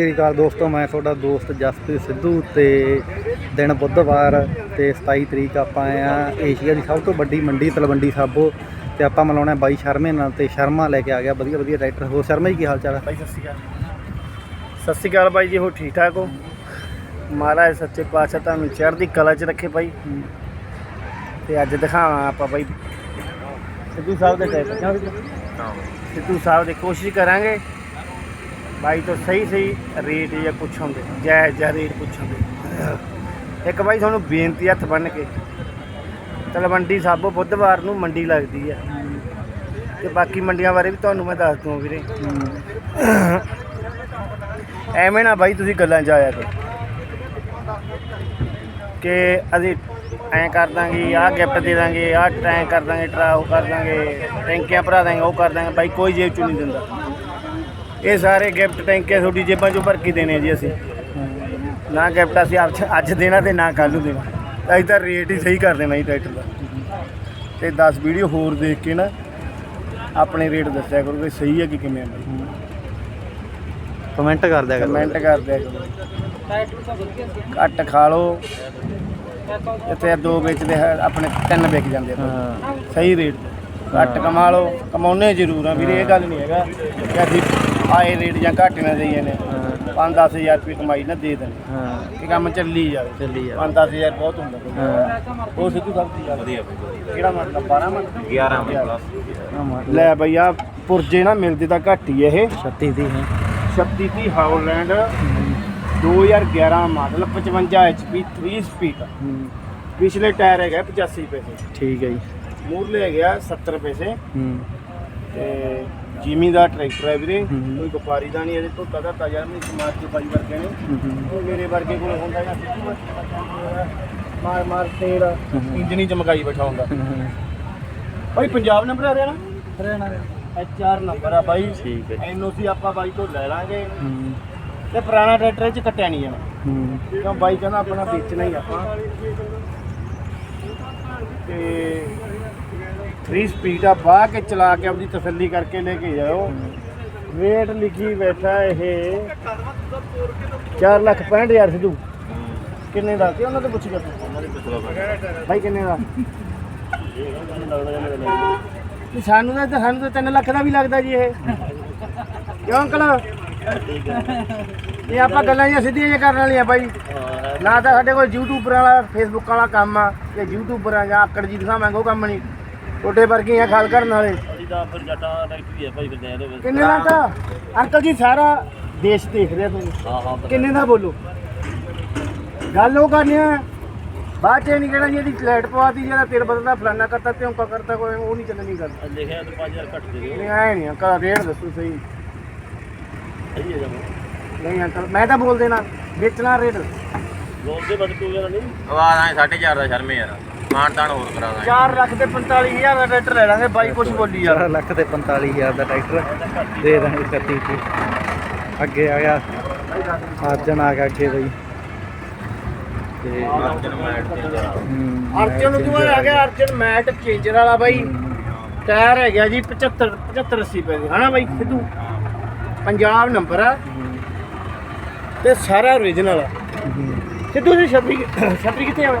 ਸਤਿ ਸ਼੍ਰੀ ਅਕਾਲ ਦੋਸਤੋ, ਮੈਂ ਤੁਹਾਡਾ ਦੋਸਤ ਜਸਪ੍ਰੀਤ ਸਿੱਧੂ ਤੇ ਦਿਨ ਬੁੱਧਵਾਰ ਤੇ 27 ਤਰੀਕ ਆਪਾਂ ਆਏ ਆ ਏਸ਼ੀਆ ਦੀ ਸਭ ਤੋਂ ਵੱਡੀ ਮੰਡੀ, ਤਲਵੰਡੀ ਸਾਬੋ ਤੇ ਆਪਾਂ ਮਿਲਾਉਣਾ ਬਾਈ ਸ਼ਰਮੇ ਨਾਲ ਤੇ ਸ਼ਰਮਾ ਲੈ ਕੇ ਆ ਗਿਆ ਵਧੀਆ ਵਧੀਆ ਟਰੈਕਟਰ। ਹੋਰ ਸ਼ਰਮਾ ਜੀ, ਕੀ ਹਾਲ ਚਾਲ ਹੈ ਭਾਈ ਸਤਿ ਸ਼੍ਰੀ ਅਕਾਲ। ਸਤਿ ਸ਼੍ਰੀ ਅਕਾਲ ਬਾਈ ਜੀ ਹੋ ਠੀਕ ਠਾਕ ਹੋ? ਮਹਾਰਾਜ ਸੱਚੇ ਪਾਤਸ਼ਾਹ ਤੁਹਾਨੂੰ ਚੜ੍ਹਦੀ ਕਲਾ 'ਚ ਰੱਖੇ ਭਾਈ ਤੇ ਅੱਜ ਦਿਖਾਵਾਂ ਆਪਾਂ ਬਾਈ। ਸਿੱਧੂ ਸਾਹਿਬ ਦੇ ਟਰੈਕਟਰ ਸਿੱਧੂ ਸਾਹਿਬ ਦੀ ਕੋਸ਼ਿਸ਼ ਕਰਾਂਗੇ। ਬਾਈ ਤੋਂ ਸਹੀ ਸਹੀ ਰੇਟ ਜਾਂ ਪੁੱਛਾਂਗੇ ਜਾਇਜ਼ ਜਾਂ ਰੇਟ ਪੁੱਛਾਂਗੇ ਇੱਕ ਬਾਈ ਤੁਹਾਨੂੰ ਬੇਨਤੀ ਹੱਥ ਬੰਨ ਕੇ, ਤਲਵੰਡੀ ਸਾਬੋ ਬੁੱਧਵਾਰ ਨੂੰ ਮੰਡੀ ਲੱਗਦੀ ਹੈ ਤੇ ਬਾਕੀ ਮੰਡੀਆਂ ਬਾਰੇ ਵੀ ਤੁਹਾਨੂੰ ਮੈਂ ਦੱਸ ਦੂੰ ਵੀਰੇ। ਐਵੇਂ ਨਾ ਬਾਈ ਤੁਸੀਂ ਗੱਲਾਂ 'ਚ ਆਇਆ ਕਰੋ ਕਿ ਅਸੀਂ ਐਂ ਕਰ ਦਾਂਗੇ, ਆਹ ਗਿਫਟ ਦੇ ਦਾਂਗੇ, ਆਹ ਟੈਂ ਕਰ ਦਾਂਗੇ ਟਰਾ ਉਹ ਕਰ ਦਾਂਗੇ ਟੈਂਕੀਆਂ ਭਰਾ ਦਾਂਗੇ, ਉਹ ਕਰ ਦਾਂਗੇ। ਬਾਈ ਕੋਈ ਜੇਬ ਚੋਂ ਨਹੀਂ ਦਿੰਦਾ। ਇਹ ਸਾਰੇ ਗਿਫਟ ਟੈਂਕੀਆਂ ਤੁਹਾਡੀ ਜੇਬਾਂ ਚੋਂ ਭਰ ਕੇ ਦੇਣੇ ਆ ਜੀ ਅਸੀਂ। ਨਾ ਗਿਫਟ ਅਸੀਂ ਅੱਜ ਅੱਜ ਦੇਣਾ ਤੇ ਨਾ ਕੱਲ੍ਹ ਨੂੰ ਦੇਣਾ। ਅਸੀਂ ਤਾਂ ਰੇਟ ਹੀ ਸਹੀ ਕਰ ਦੇਣਾ ਜੀ ਟਰੈਕਟਰ ਦਾ। ਤੇ 10 ਵੀਡੀਓ ਹੋਰ ਦੇਖ ਕੇ ਨਾ ਆਪਣੇ ਰੇਟ ਦੱਸਿਆ ਕਰੋ ਕਿ ਸਹੀ ਹੈ ਕਿ ਕਿਵੇਂ ਹੈ। ਕਮੈਂਟ ਕਰ ਦਿਆ ਕਰੋ। ਕਮੈਂਟ ਕਰ ਦਿਆ ਕਰੋ। ਘੱਟ ਖਾ ਲਓ। ਇੱਥੇ ਦੋ ਵੇਚਦੇ ਹੈ ਆਪਣੇ ਤਿੰਨ ਵਿਕ ਜਾਂਦੇ ਹਾਂ। ਸਹੀ ਰੇਟ ਘੱਟ ਕਮਾ ਲਓ। ਕਮਾਉਨੇ ਜ਼ਰੂਰ ਆ ਵੀਰੇ ਇਹ ਗੱਲ ਨਹੀਂ ਹੈਗਾ ਕਿ ਅਸੀਂ ਆਏ ਰੇਟ ਜਾਂ ਘੱਟ ਨਾ ਦੇਈਏ ਨੇ 5-10000 ਰੁਪਏ ਕਮਾਈ ਨਾ ਦੇ ਦੇਣ। ਹਾਂ। ਇਹ ਕੰਮ ਚੱਲੀ ਜਾਵੇ। ਚੱਲੀ ਜਾ 5-10000 ਬਹੁਤ ਹੁੰਦਾ। ਹਾਂ। ਉਹ ਸਿੱਧੂ ਸਭ ਦੀ ਗੱਲ। ਵਧੀਆ ਕਿਹੜਾ ਮਤਲਬ 12 ਮਤਲਬ 11 ਪਲੱਸ ਆਹ ਮਾਰ ਲੈ ਬਈ ਆ ਪੁਰਜੇ ਨਾ ਮਿਲਦੇ ਤਾਂ ਘੱਟ ਹੀ ਇਹ। 36 ਦੀ ਹੈ। 36 ਦੀ ਹਾਉਲੈਂਡ 2011 ਮਾਡਲ 55 HP 3 ਸਪੀਡ ਪਿਛਲੇ ਟਾਇਰ ਹੈਗਾ 85 ਪੈਸੇ। ਠੀਕ ਹੈ ਜੀ। ਮੂਰਲੇ ਹੈਗਾ 70 ਪੈਸੇ। ਹੂੰ। ਤੇ ਜਿਮੀ ਦਾ ਟਰੈਕਟਰ ਹੈ ਵੀਰੇ। ਕੋਈ ਵਪਾਰੀ ਦਾ ਨਹੀਂ ਇਹਦੇ ਤੋਂ ਕਦਾ ਤਾਜ਼ਾ ਨਹੀਂ ਸਮਾਜ ਕੇ ਬਾਈ ਵਰਗੇ ਨੇ। ਉਹ ਮੇਰੇ ਵਰਗੇ ਕੋਲ ਹੁੰਦਾ ਜਾਂ ਮਾਰ ਮਾਰ ਤੇਲ ਇੰਜਣੀ ਚਮਕਾਈ ਬੈਠਾ ਹੁੰਦਾ। ਭਾਈ ਪੰਜਾਬ ਨੰਬਰ ਆ ਰਿਹਾ ਨਾ? ਹਰਿਆਣਾ। ਐਚ ਆਰ ਨੰਬਰ ਆ ਬਾਈ। ਠੀਕ ਹੈ। ਐਨਓਸੀ ਆਪਾਂ ਬਾਈ ਤੋਂ ਲੈ ਲਾਂਗੇ। ਤੇ ਪੁਰਾਣਾ ਟਰੈਕਟਰ ਇਹ ਚ ਕੱਟਿਆ ਨਹੀਂ ਜਾਣਾ ਕਿਉਂ ਬਾਈ ਕਹਿੰਦਾ ਆਪਣਾ ਵੇਚਣਾ ਹੀ ਆਪਾਂ। ਤੇ 3 ਸਪੀਡ ਆ ਬਾਹ ਕੇ ਚਲਾ ਕੇ ਆਪਣੀ ਤਸੱਲੀ ਕਰਕੇ ਲੈ ਕੇ ਜਾਓ। ਰੇਟ ਲਿਖੀ ਬੈਠਾ ਇਹ। 4 ਲੱਖ 65 ਹਜ਼ਾਰ ਸਿੱਧੂ। ਕਿੰਨੇ ਦਾ? ਕਿ ਉਹਨਾਂ ਤੋਂ ਪੁੱਛ ਗਿਆ ਭਾਈ ਕਿੰਨੇ ਦਾ? ਨਹੀਂ, ਸਾਨੂੰ ਤਾਂ ਸਾਨੂੰ ਤਾਂ 3 ਲੱਖ ਦਾ ਵੀ ਲੱਗਦਾ ਜੀ ਇਹ। ਕਿਉਂ ਅੰਕਲ? ਇਹ ਆਪਾਂ ਗੱਲਾਂ ਜਿਹੀਆਂ ਸਿੱਧੀਆਂ ਜਿਹੀਆਂ ਕਰਨ ਵਾਲੀਆਂ ਬਾਈ। ਨਾ ਤਾਂ ਸਾਡੇ ਕੋਲ ਯੂਟਿਊਬਰ ਵਾਲਾ ਫੇਸਬੁੱਕ ਵਾਲਾ ਕੰਮ ਆ ਕਿ ਯੂਟਿਊਬਰ ਆ ਜਾਂ ਆਕੜ ਜੀ ਦਿਖਾਵਾਂਗੇ ਉਹ ਕੰਮ ਨਹੀਂ। ਟੋਟੇ ਵਰਗੇ ਆ ਖਾਲ ਕਰਨ ਵਾਲੇ। ਕਿੰਨੇ ਦਾ ਤਾਂ? ਅੰਕਲ ਜੀ ਸਾਰਾ ਦੇਸ਼ ਦੇਖ ਰਿਹਾ ਤੁਹਾਨੂੰ। ਕਿੰਨੇ ਦਾ ਬੋਲੋ? ਗੱਲ ਉਹ ਕਰਨੀ ਆ ਬਾਅਦ ਚ ਇਹ ਨਹੀਂ ਕਹਿਣਾ ਜੀ ਇਹਦੀ ਲਾਈਟ ਪਵਾਤੀ ਜਿਹੜਾ ਤੇਲ ਬਦਲਦਾ ਫਲਾਨਾ ਕਰਤਾ ਤੇ ਔਂਕਾ ਕਰਤਾ ਕੋਈ ਉਹ ਨਹੀਂ ਚੱਲਣੀ ਗੱਲ। ਲਿਖਿਆ ਤਾਂ 5000 ਘੱਟ ਦੇ ਦਿਓ। ਨਹੀਂ ਆਏ ਨਹੀਂ ਅੰਕਲ ਰੇਟ ਦੱਸੋ ਸਹੀ। ਸਹੀ ਹੈ ਜਮਾ ਨਹੀਂ ਅੰਕਲ ਮੈਂ ਤਾਂ ਬੋਲ ਦੇਣਾ ਵੇਚਣਾ ਰੇਟ। ਲੋਨ ਦੇ ਬਦ ਕੋਈ ਨਹੀਂ? ਆਵਾਜ਼ ਆਏ 4.5 ਦਾ ਸ਼ਰਮੇ ਯਾਰ। ਮਾਨ ਤਾਨ ਹੋਰ ਕਰਾ ਦਾਂਗੇ। 4 ਲੱਖ ਤੇ 45000 ਦਾ ਟਰੈਕਟਰ ਲੈ ਲਾਂਗੇ ਬਾਈ ਕੁਛ ਬੋਲੀ ਯਾਰ। 4 ਲੱਖ ਤੇ 45000 ਦਾ ਟਰੈਕਟਰ ਦੇ ਦਾਂਗੇ 31 ਤੇ। ਅੱਗੇ ਆ ਗਿਆ ਅਰਜਨ ਆ ਗਿਆ ਅੱਗੇ ਬਈ। ਤੇ ਅਰਜਨ ਮੈਟ ਅਰਜਨ ਤੋਂ ਆ ਗਿਆ ਅਰਜਨ ਮੈਟ ਚੇਂਜਰ ਵਾਲਾ ਬਾਈ। ਟਾਇਰ ਹੈ ਗਿਆ ਜੀ 75 75 80 ਪੈਸੇ ਹਨਾ ਬਾਈ ਸਿੱਧੂ? ਪੰਜਾਬ ਨੰਬਰ ਆ। ਤੇ ਸਾਰਾ ਓਰੀਜਨਲ ਆ। ਹੂੰ। ਸਿੱਧੂ ਜੀ ਛਤਰੀ ਛਤਰੀ ਕਿੱਥੇ ਆਵੇ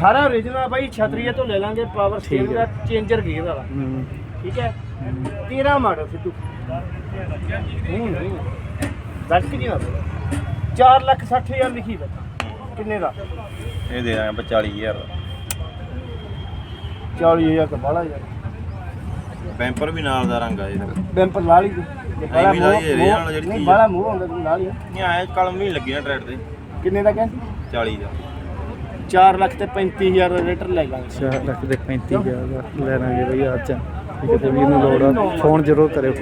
ਸਾਰਾ origignal ਬਾਈ ਛਤਰੀਏ ਤੋਂ ਲੈ ਲਾਂਗੇ ਪਾਵਰ ਸਟੀਅਰਿੰਗ ਦਾ ਚੇਂਜਰ ਗੇਅਰ ਵਾਲਾ। ਹੂੰ। ਠੀਕ ਹੈ? 13 ਮਾਡਲ ਸਿੱਧੂ। ਹੂੰ ਨਹੀਂ ਦੱਸ ਕਿ ਨਹੀਂ ਆਉਂਦਾ 4 ਲੱਖ 60 ਹਜ਼ਾਰ ਲਿਖੀ ਬੈਠਾ। ਕਿੰਨੇ ਦਾ? ਇਹ ਦੇ ਦਾਂਗੇ ਆਪਾਂ 40000 ਦਾ। 40 ਹਜ਼ਾਰ ਤਾਂ ਬਾਹਲਾ ਯਾਰ। ਬੈਂਪਰ ਵੀ ਨਾਲ ਦਾ ਰੰਗ ਆ ਇਹਦਾ। ਬੈਂਪਰ ਲਾ ਲਈ ਜੇ ਬਾਹਲਾ ਵੀ ਲਾਈ ਇਹ ਨਾਲ ਜਿਹੜੀ ਨਹੀਂ ਚੀਜ਼ ਆ। ਬਾਹਲਾ ਮੂੰਹ ਹੁੰਦਾ ਤੂੰ ਲਾ ਲਈ ਨਹੀਂ ਆਇਆ ਕਲਮ ਵੀ ਨਹੀਂ ਲੱਗੀ ਨਾ ਟਰੈਕਟਰ ਤੇ ਕਿੰਨੇ ਦਾ ਕਹਿੰਦੀ? 40 ਦਾ। 4 ਲੱਖ ਤੇ 35000 ਦਾ ਲੀਟਰ ਲੈ ਲਾਂਗੇ। 4 ਲੱਖ ਦੇ 35000 ਦਾ ਲੈ ਲਾਂਗੇ ਬਈ ਅੱਜ। ਕਿਤੇ ਵੀ ਨੂੰ ਲੋੜ ਆ। ਫੋਨ ਜ਼ਰੂਰ ਕਰਿਓ।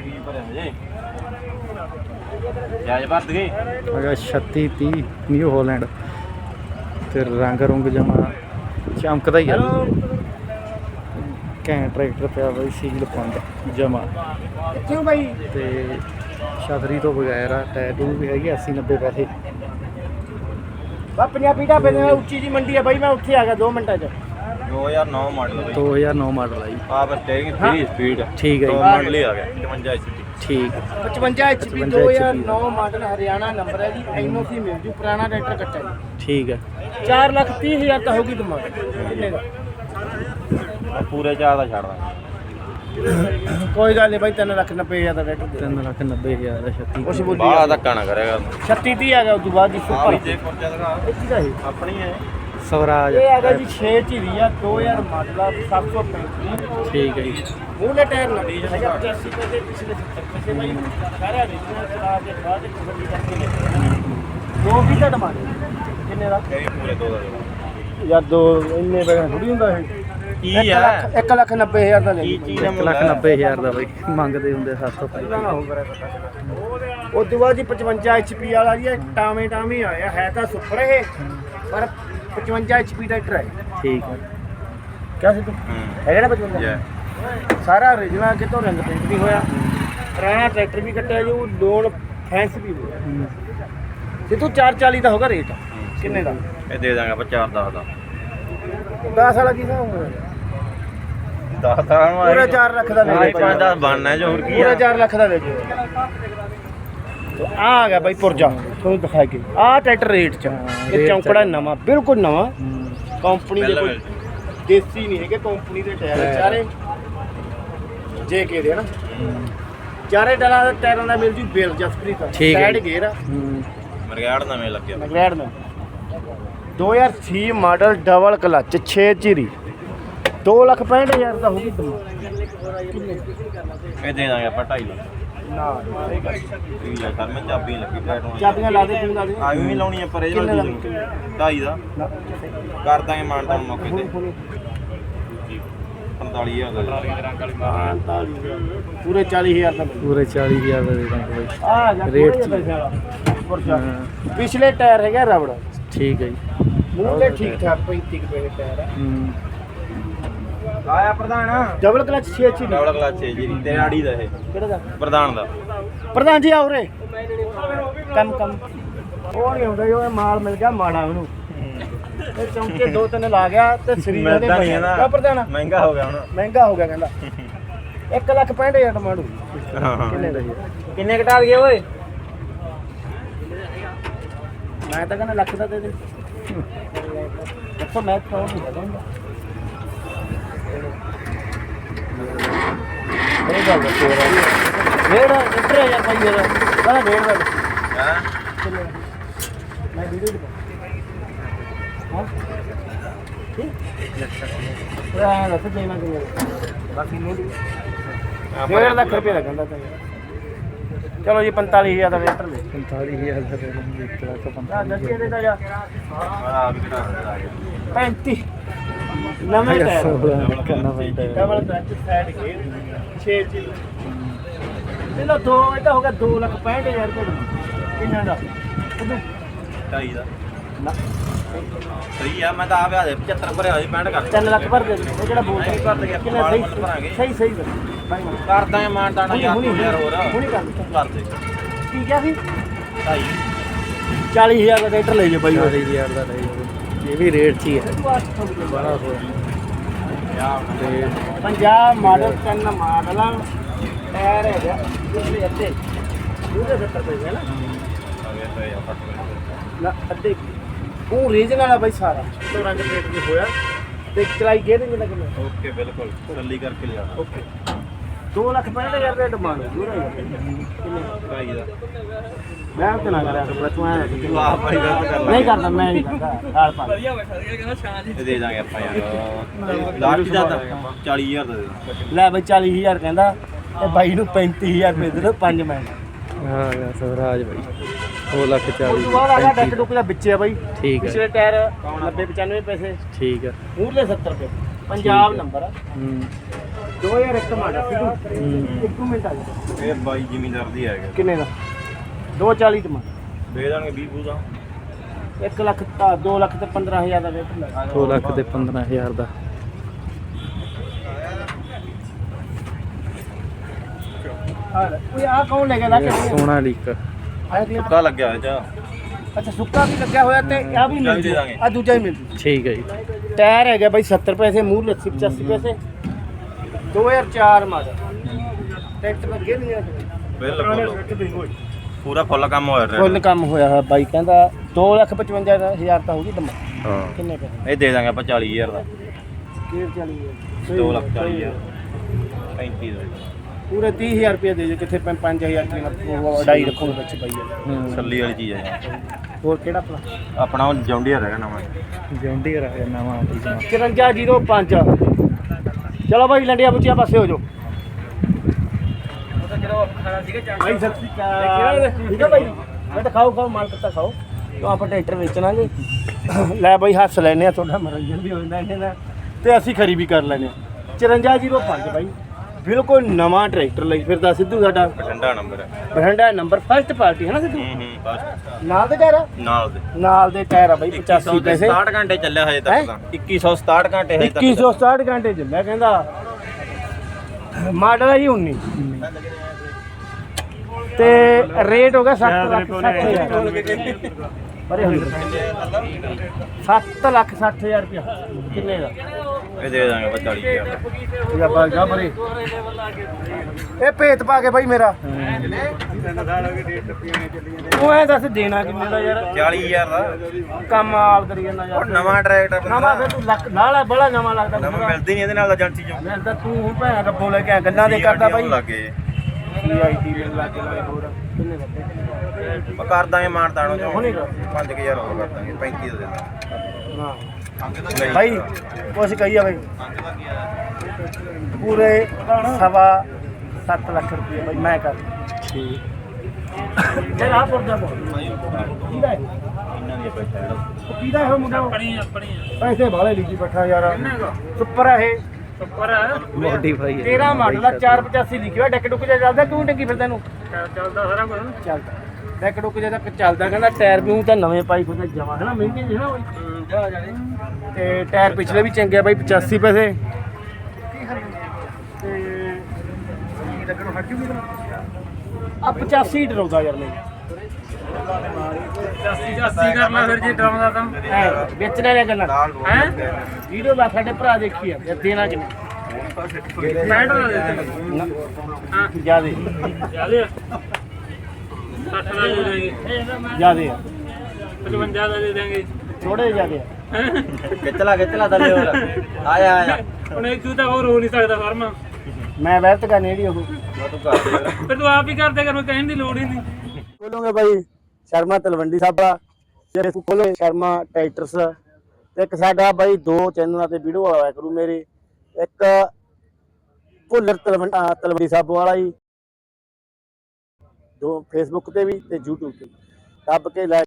ਜਾਇਜ਼ ਭਰ ਦਗੇ ਹੈਗਾ 36 30 ਨਿਊ ਹਾਲੈਂਡ। ਤੇ ਰੰਗ ਰੁੰਗ ਜਮਾ ਚਮਕਦਾ ਹੀ ਆ। ਘੈਂਟ ਟਰੈਕਟਰ ਪਿਆ ਬਈ ਸੀਲ ਪੰਦ ਜਮਾ। ਕਿਉਂ ਬਾਈ? ਤੇ ਛਤਰੀ ਤੋਂ ਬਗੈਰ ਆ ਟੈਟੂ ਵੀ ਹੈਗੇ 80 90 ਪੈਸੇ। ਬਾ ਪੰਜਾਬੀ ਢਾਬੇ ਦੇ ਨਾਲ ਉੱਚੀ ਜੀ ਮੰਡੀ ਆ ਬਾਈ ਮੈਂ ਉੱਥੇ ਆ ਗਿਆ 2 ਮਿੰਟਾਂ 'ਚ। 2009 ਮਾਡਲ ਬਈ। 2009 ਮਾਡਲ ਆ ਜੀ। ਆਪ ਸਟੇਰਿੰਗ 3 ਸਪੀਡ ਠੀਕ ਹੈ ਜੀ। ਮਾਡਲ ਹੀ ਆ ਗਿਆ 55 HP ਠੀਕ। 55 HP 55 2009 ਮਾਡਲ ਹਰਿਆਣਾ ਨੰਬਰ ਹੈ ਜੀ ਐਨਓਸੀ ਮਿਲ ਜੂ ਪੁਰਾਣਾ ਟਰੈਕਟਰ ਕੱਟਿਆ ਜੀ। ਠੀਕ ਹੈ 4 ਲੱਖ 30 ਹਜ਼ਾਰ ਤਾਂ ਹੋਗੀ ਡਿਮਾਂਡ ਕਿੰਨੇ ਦਾ? ਪੂਰੇ ਚਾਰ ਦਾ ਛੱਡ ਦਾਂਗੇ। ਕੋਈ ਗੱਲ ਨਹੀਂ ਬਾਈ 3 ਲੱਖ 90 ਹਜ਼ਾਰ ਦਾ ਟਰੈਕਟਰ ਦੇ 3 ਲੱਖ 90 ਹਜ਼ਾਰ ਦਾ 36 ਕੁਛ ਬੋਲੀ ਬਾਹਲਾ ਧੱਕਾ ਨਾ ਕਰੇਗਾ 36 30 ਆ ਗਿਆ ਉਸ ਤੋਂ ਬਾਅਦ ਜੀ ਆ ਸੁਪਰ। ਜੇ ਪਰਚਾ ਦਿਖਾ ਇਹ ਕੀ ਦਾ ਇਹ? ਆਪਣੀ ਹੈ। ਸਵਰਾਜ। ਇਹ ਆ ਗਿਆ ਜੀ 6 ਝੀਰੀ ਆ 2000 ਮਾਡਲ ਆ 735 ਠੀਕ ਹੈ ਜੀ। ਮੂਹਲੇ ਟਾਇਰ ਲੱਗੀ ਹੈਗਾ 85 ਪੈਸੇ ਪਿਛਲੇ 70 ਪੈਸੇ ਬਾਈ। ਸਾਰਾ ਰੀਜਨਲ ਚਲਾ ਕੇ ਬਾਅਦ ਇੱਕ ਗੱਡੀ ਕਰਕੇ ਲੈ ਦੋ ਵੀ ਤਾਂ ਡਿਮਾਂਡ ਕਿੰਨੇ ਦਾ? ਪੂਰੇ ਦੋ ਦਾ। ਯਾਰ ਦੋ ਇੰਨੇ ਪੈਸੇ ਥੋੜੀ ਹੁੰਦਾ ਇਹ। ਕੀ ਇੱਕ ਆ? ਲੱਖ- ਇੱਕ ਲੱਖ 90 ਹਜ਼ਾਰ ਦਾ ਲੈ ਕੀ ਲਈ ਚੀਜ਼ 1 ਲੱਖ 90 ਹਜ਼ਾਰ ਦਾ ਬਈ ਮੰਗਦੇ ਹੁੰਦੇ 735 ਉਹ ਤੋਂ ਬਾਅਦ ਜੀ 55 HP ਵਾਲਾ ਜੀ ਇਹ ਟਾਵੇਂ ਟਾਵੇਂ ਆਇਆ। ਹੈ ਤਾਂ ਸੁਪਰ ਇਹ ਪਰ 55 HP ਟਰੈਕਟਰ ਹੈ। ਠੀਕ ਹੈ। ਕਿਆ ਸੀ ਤੂੰ? ਹੂੰ। ਹੈਗਾ ਨਾ 55 ਜੈ ਸਾਰਾ origignal ਕਿਤੋਂ ਰੰਗ ਪੇਂਟ ਵੀ ਹੋਇਆ। ਪੁਰਾਣਾ ਟਰੈਕਟਰ ਵੀ ਕੱਟਿਆ ਜੋ ਲੋਨ ਫੈਂਸ ਵੀ ਹੋਇਆ। ਹੂੰ। ਤੇ ਤੂੰ 440 ਦਾ ਹੋਗਾ ਰੇਟ ਕਿੰਨੇ ਦਾ? ਇਹ ਦੇ ਦਾਂਗੇ ਆਪਾਂ 4 10 ਦਾ। 10 ਵਾਲਾ ਕੀ ਹਿਸਾਬ ਹੋਇਆ 10 ਦਾ ਪੂਰਾ 4 ਲੱਖ ਦਾ ਲੈ ਹਾਂ ਲਿਓ 5 10 ਬਣਨਾ ਹੈ ਜੋ ਹੋਰ ਕੀ ਪੂਰਾ ਆ 4 ਲੱਖ ਦਾ ਲੈ ਜਿਓ ਆ ਆ ਗਿਆ ਬਾਈ ਪੁਰਜਾ। ਤੁਹਾਨੂੰ ਦਿਖਾ ਕੇ ਆ ਟਰੈਕਟਰ ਰੇਟ ਚ। ਹਾਂ, ਇਹ ਰੇਟ ਚ ਚੌਂਕੜਾ ਆ। ਨਵਾਂ ਬਿਲਕੁਲ ਨਵਾਂ। ਹੂੰ। ਕੰਪਨੀ ਦੇ ਪਹਿਲਾਂ ਕੋਈ ਦੇਸੀ ਨਹੀਂ ਹੈਗੇ ਕੰਪਨੀ ਦੇ ਟਾਇਰ ਆ। ਚਾਰੇ ਜੇ ਕੇ ਦੇ ਨਾ ਚਾਰੇ ਟਾਇਰਾਂ ਦੇ ਟਾਇਰਾਂ ਦਾ ਮਿਲ ਜੂ ਬੇਲ ਜਸਪ੍ਰੀਤ ਠੀਕ ਹੈ ਸਾਈਡ ਜੀ। ਗੇਅਰ ਹੂੰ। ਮਰਗਾੜ ਨਵੇਂ ਲੱਗਿਆ ਮੈਗਲੈਡ ਦਾ 2006 ਮਾਡਲ ਡਬਲ ਕਲਚ 6 ਚੀਰੀ 2 ਲੱਖ 65 ਹਜ਼ਾਰ ਦਾ ਹੋਗੀ ਇਹ ਦੇ ਦਾਂਗੇ ਆਪਾਂ 2.5 ਲੱਖ। ਨਾ ਠੀਕ ਹੈ ਸਰ ਮੈਂ ਚਾਬੀ ਲੱਗੀ ਪੈਟ ਨੂੰ ਚਾਬੀਆਂ ਲਾ ਦੇ ਤੂੰ ਲਾ ਦੇ। ਆ ਵੀ ਲਾਉਣੀ ਆ ਪਰ ਇਹ ਕਿੰਨੇ ਦਾ? 2.5 ਦਾ। ਨਾ, ਕਰ ਦਾਂਗੇ ਮਾਨਤਾ ਮੌਕੇ ਹੁਣੀ- ਤੇ ਹੁਣੀ। 45000 ਦਾ। ਪੂਰੇ 40000 ਦਾ ਮਿਲ ਪੂਰੇ 40 ਹਜ਼ਾਰ ਦਾ ਦੇ ਦਾਂਗੇ ਬਈ। ਆ ਰੇਟ। ਪਿਛਲੇ ਟਾਇਰ ਹੈਗਾ ਰਬੜ। ਠੀਕ ਹੈ ਜੀ। ਮੂਹਰੇ ਠੀਕ ਠਾਕ 35 ਕੁ ਪੈਸੇ ਟਾਇਰ ਹੈ ਹੂੰ। ਆਇਆ ਪ੍ਰਧਾਨ। ਡਬਲ ਕਲਚ 6 ਚੀਰੀ ਡਬਲ ਕਲਚ ਹੈ ਜੀ ਤੇ ਆੜੀ ਦਾ ਇਹ। ਕਿਹੜਾ ਦਾ? ਪ੍ਰਧਾਨ ਦਾ। ਪ੍ਰਧਾਨ ਜੀ ਆਓ ਰੇ ਕੰਮ ਕੰਮ। ਉਹ ਨਹੀਂ ਹੁੰਦਾ ਜੋ ਇਹ ਮਾਲ ਮਿਲ ਗਿਆ ਮਾੜਾ ਉਹਨੂੰ। ਇਹ ਚੌਂਕੇ ਦੋ ਤਿੰਨ ਲਾ ਗਿਆ ਤੇ ਸਰੀਰ ਉਹਦੇ। ਨਾ ਪ੍ਰਧਾਨ। ਮਹਿੰਗਾ ਹੋ ਗਿਆ ਹੁਣ। ਮਹਿੰਗਾ ਹੋ ਗਿਆ ਕਹਿੰਦਾ। 1 ਲੱਖ 65 ਹਜ਼ਾਰ ਡਿਮਾਂਡ ਹੋਈ ਹਾਂ ਹਾਂ। ਕਿੰਨੇ ਦਾ ਕਿੰਨੇ ਘਟਾ ਗਏ ਓਏ? ਮੈਂ ਤਾਂ ਕਹਿੰਦਾ ਲੱਖ ਦਾ ਦੇ ਦੇ। ਦੱਸੋ ਮੈਂ ਤਾਂ ਨਹੀਂ ਇਹ ਗੱਲ ਦੱਸੋ ਡੇਢ ਇੱਧਰ ਆ ਯਾਰ ਭਾਈ ਇਹਦਾ ਕਹਿੰਦਾ ਡੇਢ ਦਾ ਹਾਂ? ਮੈਂ ਵੀਡੀਓ ਦਿਖਾ ਹਾਂ ਠੀਕ ਆ ਦੱਸ ਦੇਣਾ ਕਿੰਨੇ ਦਾ? ਬਾਕੀ ਨਹੀਂ ਡੇਢ ਲੱਖ ਰੁਪਏ ਦਾ ਕਹਿੰਦਾ ਤਾਂ ਯਾਰ। ਚਲੋ ਜੀ 45000 ਦਾ ਵੇਟਰ ਲੈ 45000 ਦਾ ਦਾਂਗੇ 1 ਲੱਖ ਆ 45 ਦੱਸਿਆ ਦੇ ਦਾ ਜਾ ਗਿਆ 35 ਨਵੇਂ ਟਾਇਰ ਕਰਨਾ ਪੈਂਦਾ ਹੈ। ਡਬਲ ਕਲਚ ਸਾਈਡ ਗੇਅਰ 6 ਚੀ ਇਹਦਾ ਦੋ ਇਹਦਾ ਹੋ ਗਿਆ 2 ਲੱਖ 65000 ਰੁਪਏ ਦਾ। ਕਿੰਨਾ ਦਾ। 2.5 ਦਾ। ਨਾ। ਸਹੀ ਆ ਮੈਂ ਤਾਂ ਆ ਵਿਆਹ ਦੇ 75 ਭਰਿਆ ਸੀ 65 ਕਰ 3 ਲੱਖ ਭਰ ਦੇ ਜਿਹੜਾ ਬੋਲ ਨਹੀਂ ਭਰ ਦੇ ਕਿੰਨਾ ਸਹੀ। ਸਹੀ ਸਹੀ ਕਰ ਬਾਈ ਮਾਰ। ਕਰ ਦਾਂਗੇ ਮਾਨਤਾਣਾ ਯਾਰ ਯਾਰ ਹੋਰ ਹੁਣੀ ਕਰ ਦੇ। ਕੀ ਕਿਹਾ ਸੀ? 2.5 40000 ਦਾ ਟਰੈਕਟਰ ਲੈ ਜਾ ਬਾਈ। 40000 ਦਾ ਲੈ ਇਹ ਵੀ ਰੇਟ 'ਚ ਹੀ ਹੈ ਬੜਾ ਹੋ ਤੇ ਪੰਜਾਬ ਮਾਡਲ 3 ਮਾਡਲ ਟਾਇਰ ਹੈਗਾ ਪਿਛਲੇ ਅੱਧੇ। ਉਹਦੇ 70 ਪਏ ਹੈ ਨਾ ਆ ਨਾ। ਅੱਧੇ ਉਹ ਰੀਜਨਲ ਆ ਬਾਈ ਸਾਰਾ। ਤੋਂ ਰੰਗ ਪੇਟ ਵੀ ਹੋਇਆ। ਤੇ ਚਲਾਈ ਗੇਅਰ ਨਹੀਂ ਲੱਗਣਾ ਓਕੇ ਬਿਲਕੁਲ। ਤਸੱਲੀ ਕਰਕੇ ਲਿਆਣਾ ਓਕੇ। 2 ਲੱਖ 65000 ਰੁਪਏ ਡਿਮਾਂਡ 2.5 ਦਾ ਮੈਂ ਤੇ ਨਾ ਕਰਿਆ ਕਰ ਤੂੰ ਐਂ ਤੂੰ ਆਪ ਭਾਈ ਗਲਤ ਕਰ ਨਹੀਂ ਕਰਦਾ ਮੈਂ ਨਹੀਂ ਕਰਦਾ ਹਾਲ ਪਾ ਇਹ ਦੇ ਦਾਂਗੇ ਆਪਾਂ ਯਾਰ। ਲਾਸਟ ਦਾ ਤਾਂ 40000 ਦਾ ਦੇ ਲੈ ਬਾਈ 40000 ਕਹਿੰਦਾ ਤੇ ਬਾਈ ਨੂੰ 35000 ਰੁਪਏ ਦੇ ਦੋ 5 ਮਿੰਟ। ਆ ਗਿਆ ਸਵਰਾਜ ਬਾਈ। 2 ਲੱਖ ਉਸ ਤੋਂ ਬਾਅਦ ਆ ਗਿਆ 40 ਡੱਕ ਡੁੱਕ ਦਾ ਵਿੱਚੇ ਆ ਬਾਈ। ਠੀਕ ਪਿਛਲੇ ਹੈ ਟਾਇਰ 90 95 ਪੈਸੇ। ਠੀਕ ਹੈ ਮੂਰਲੇ 70 ਰੁਪਏ। ਪੰਜਾਬ ਨੰਬਰ ਹੂੰ। 2001 ਮਾਡਲ ਸਿੱਧੂ ਹੂੰ। ਇੱਕ ਮਿੰਟ ਆ ਜਾ। ਇਹ ਬਾਈ ਜ਼ਿਮੀਂਦਾਰ ਦੀ ਹੈਗਾ। ਕਿੰਨੇ ਦਾ? 240 ਟਮਾ ਦੇ ਦਾਂਗੇ 20 ਬੂ ਦਾ। 1 ਲੱਖ ਤਾਂ 2 ਲੱਖ ਤੇ 15000 ਦਾ ਵੇਟ ਲੱਗਾ 2 ਲੱਖ ਤੇ 15000 ਦਾ। ਕੋਈ ਆ ਕੌਣ ਲੈ ਗਿਆ? ਲਾ ਕੇ ਸੋਨਾ ਲੀਕ। ਆਇਆ ਦੀ ਸੁੱਕਾ ਲੱਗਿਆ ਹੋਇਆ ਚਾ ਅੱਛਾ ਸੁੱਕਾ ਵੀ ਲੱਗਿਆ ਹੋਇਆ ਤੇ ਆ ਵੀ ਮਿਲ ਦੇ ਜੂ ਦਾਂਗੇ। ਆ ਦੂਜਾ ਹੀ ਮਿਲ ਜੂ। ਠੀਕ ਹੈ ਜੀ। ਟਾਇਰ ਹੈਗਾ ਬਾਈ 70 ਪੈਸੇ ਮੂਰ 80 85 ਪੈਸੇ। 2004 ਮਾਡਲ ਟਰੈਕਟਰ ਲੱਗੇ ਨਹੀਂ ਹੈ ਬਿਲਕੁਲ ਪੂਰਾ ਫੁੱਲ ਕੰਮ ਹੋਇਆ ਰਿਹਾ ਫੁੱਲ ਕੰਮ ਹੋਇਆ ਹੈ ਬਾਈ ਕਹਿੰਦਾ 255000 ਤਾਂ ਹੋਊਗੀ ਦਮਾ। ਹਾਂ। ਕਿੰਨੇ ਪੈਸੇ? ਇਹ ਦੇ ਦਾਂਗੇ ਆਪਾਂ 40000 ਦਾ। ਕਿਹੜੇ ਚਲੀ ਹੈ 2 ਲੱਖ 40000 35 ਦਾ। ਪੂਰੇ 30000 ਰੁਪਏ ਦੇ ਜੋ ਕਿੱਥੇ 5000 ਰੁਪਏ ਉਹ ਡਾਈ ਰੱਖੋਗੇ ਵਿੱਚ ਬਾਈ। ਛੱਲੀ ਵਾਲੀ ਚੀਜ਼ ਹੈ। ਹੋਰ ਕਿਹੜਾ ਆਪਣਾ ਆਪਣਾ ਜੌਂਡੀਅਰ ਹੈਗਾ ਨਵਾਂ। ਜੌਂਡੀਅਰ ਗਿਆ ਨਵਾਂ। ਆਪਣੀ 5305 ਚਲੋ ਬਾਈ ਲੰਡਿਆ ਬੁੱਚੀਆਂ ਪਾਸੇ ਹੋ ਜਾਓ। ਭਾਈ ਸਤਿ ਸ਼੍ਰੀ ਅਕਾਲ। ਠੀਕ ਹੈ ਭਾਈ? ਮੈਂ ਤਾਂ ਖਾਓ ਖਾਓ ਮਾਲ ਪੱਤਾ ਖਾਓ ਤੋਂ ਆਪਾਂ ਟਰੈਕਟਰ ਵੇਚਣਾਗੇ? ਲੈ ਬਾਈ ਹੱਸ ਲੈਨੇ ਆ ਤੁਹਾਡਾ ਮਨੋਰੰਜਨ ਵੀ ਹੋ ਜਾਂਦਾ ਇਹਦੇ ਨਾਲ। ਤੇ ਅਸੀਂ ਖਰੀ ਵੀ ਕਰ ਲੈਨੇ ਆ। 5405 ਬਾਈ ਬਿਲਕੁਲ ਨਵਾਂ ਟਰੈਕਟਰ ਲਈ ਫਿਰਦਾ ਸਿੱਧੂ ਸਾਡਾ। ਠੰਡਾ ਨੰਬਰ ਹੈ। ਬਠਿੰਡਾ ਨੰਬਰ ਫਸਟ ਪਾਰਟੀ ਹੈ ਨਾ ਸਿੱਧੂ? ਹੂੰ ਹੂੰ ਬਸ ਨਾਲ ਦੇ ਟਾਇਰ ਆ? ਨਾਲ ਦੇ। ਨਾਲ ਦੇ ਟਾਇਰ ਆ ਬਾਈ 85 ਪੈਸੇ। 67 ਘੰਟੇ ਚੱਲਿਆ ਹਜੇ ਤੱਕ ਤਾਂ। 2167 ਘੰਟੇ ਹਜੇ ਤੱਕ 2160 ਘੰਟੇ ਚੱਲਿਆ ਕਹਿੰਦਾ। ਮਾਡਲ ਹੈ ਜੀ 19 ਤੇ ਰੇਟ ਹੋ ਗਿਆ 7 ਲੱਖ 60000 ਪਰੇ ਹੋ 7 ਲੱਖ 60000 ਰੁਪਇਆ। ਕਿੰਨੇ ਦਾ? ਇਹ ਦੇ ਦਾਂਗੇ ਆਪਾਂ 40000 ਦਾ ਇਹ ਆਪਾਂ ਜਾ ਪਰੇ। ਇਹ ਭੇਤ ਪਾ ਕੇ ਬਾਈ ਮੇਰਾ। ਉਹ ਐ ਦੱਸ ਦੇਣਾ ਕਿੰਨੇ ਦਾ ਯਾਰ? 40000 ਦਾ। ਕੰਮ ਆਪ ਕਰੀ ਜਾਂਦਾ ਉਹ ਯਾਰ ਨਵਾਂ ਟਰੈਕਟਰ ਨਵਾਂ ਫਿਰ ਤੂੰ ਲੱਖ ਨਾਲਾ ਬੜਾ ਨਵਾਂ ਲੱਗਦਾ ਨਵਾਂ। ਮਿਲਦੀ ਨਹੀਂ ਇਹਦੇ ਨਾਲ ਏਜੰਸੀ ਚੋਂ ਮੈਂ ਤਾਂ ਤੂੰ ਹੁਣ ਭੈਣ ਰੱਬੋਂ ਲੈ ਕੇ ਆ ਗੱਲਾਂ ਦੇ ਕਰਦਾ ਬਾਈ। ਲੱਗੇ ਸੀਆਈਟੀ ਮਿਲ ਲੱਗ ਗਿਆ ਹੋਰ। ਕਿੰਨੇ ਦਾ ਮੈਂ ਕਰ ਦਾਂਗੇ ਮਾਨਤਾਣੋ ਚੋਂ ਹੁਣੇ ਕਰ। 5000 ਹੋਰ ਕਰ ਦਾਂਗੇ 35 ਦਾ ਦੇ ਦਾਂਗੇ ਹਾਂ ਭਾਈ ਕੁਛ ਕਹੀਏ ਬਾਈ। ਪੂਰੇ ਸਵਾ 7 ਲੱਖ ਰੁਪਏ ਬਾਈ ਮੈਂ ਕਰ। ਠੀਕ। ਜੇ ਆ ਹੈ? ਇਹਨਾਂ ਦੀ ਪੈਸੇ ਉਹ ਕਿਹਦਾ ਹੈ ਉਹ ਮੁੰਡਾ? ਆਪਣੀ ਆਪਣੀ ਪੈਸੇ ਬਾਲੇ ਲਿਖੀ ਬੈਠਾ ਯਾਰ। ਸੁਪਰ ਹੈ ਇਹ। ਮੋਡੀਫਾਈ ਹੈ। 13 ਮਾਡਲ ਦਾ 485 ਲਿਖਿਆ ਡੈਕ ਡੁੱਕ ਜਿਹਾ ਚੱਲਦਾ ਕਿਉਂ ਡੰਗੀ ਫਿਰਦਾ ਇਹਨੂੰ? ਚੱਲਦਾ ਸਾਰਾ ਕੁਝ ਚੱਲਦਾ। ਡੈਕ ਡੁੱਕ ਜਿਹਾ ਤੱਕ ਚੱਲਦਾ ਕਹਿੰਦਾ ਟਾਇਰ ਵੀ ਊਂ ਤਾਂ ਨਵੇਂ ਪਾਈ ਖੁਦਾ ਜਮਾ ਹੈ ਨਾ ਮਹਿੰਗੇ ਜਿਹੇ ਨਾ ਬਈ ਤੇ ਟਾਇਰ ਪਿਛਲੇ ਵੀ ਚੰਗੇ ਆ ਬਾਈ 85 ਪੈਸੇ। ਤੇ ਲੱਗਣੋਂ ਹਟ ਜੂਗੀ ਆ 85 ਡਰਾਉਂਦਾ ਯਾਰ ਮੈਨੂੰ 80 ਕਰ ਲੈ ਫਿਰ ਜੇ ਡਰਾਉਂਦਾ ਤਾਂ ਐ ਵੇਚਣ ਵਾਲੀਆਂ ਗੱਲਾਂ। ਹੈ? ਵੀਡੀਓ ਬਾ ਸਾਡੇ ਭਰਾ ਦੇਖੀ ਆ ਯਾਰ ਦੇਣਾ ਕਿੰਨੇ 65 ਦਾ ਦੇ ਦੇ ਹਾਂ। ਜਿਆਦੇ। ਜਿਆਦੇ 60 ਦਾ ਦੇ ਦੇਂਗੇ ਜਿਆਦੇ ਆ। 55 ਦਾ ਦੇ ਦੇਂਗੇ ਥੋੜੇ ਜਿਆਦੇ ਆ। ਖਿੱਚਲਾ ਖਿੱਚਲਾ ਥੱਲੇ ਹੋਰ। ਆਇਆ ਆਇਆ। ਹੁਣ ਇੱਕ ਤੂੰ ਤਾਂ ਹੋਰ ਹੋ ਨਹੀਂ ਸਕਦਾ ਫਰਮਾ। ਮੈਂ ਵੈਲਤ ਕਰਨੀ ਜਿਹੜੀ ਉਹ। ਤੂੰ ਕਰ ਦੇ ਫਿਰ ਤੂੰ ਆਪ ਹੀ ਕਰਦੇ ਕਰ ਮੈਂ ਕਹਿਣ ਦੀ ਲੋੜ ਹੀ ਨਹੀਂ। ਖੋਲੋਗੇ ਬਾਈ ਸ਼ਰਮਾ ਤਲਵੰਡੀ ਸਾਬਾ ਜਿਹੜੇ ਖੋਲੇ ਸ਼ਰਮਾ ਟਰੈਕਟਰਸ। ਤੇ ਇੱਕ ਸਾਡਾ ਬਾਈ ਦੋ ਚੈਨਲਾਂ ਤੇ ਵੀਡੀਓ ਆਇਆ ਕਰੂ ਮੇਰੇ। ਇੱਕ ਭੁੱਲਰ ਤਲਵੰਡੀ ਤਲਵੰਡੀ ਸਾਬੋ ਵਾਲਾ ਜੀ। ਦੋ ਫੇਸਬੁੱਕ ਤੇ ਵੀ ਤੇ YouTube ਤੇ ਦੱਬ ਕੇ ਲੈ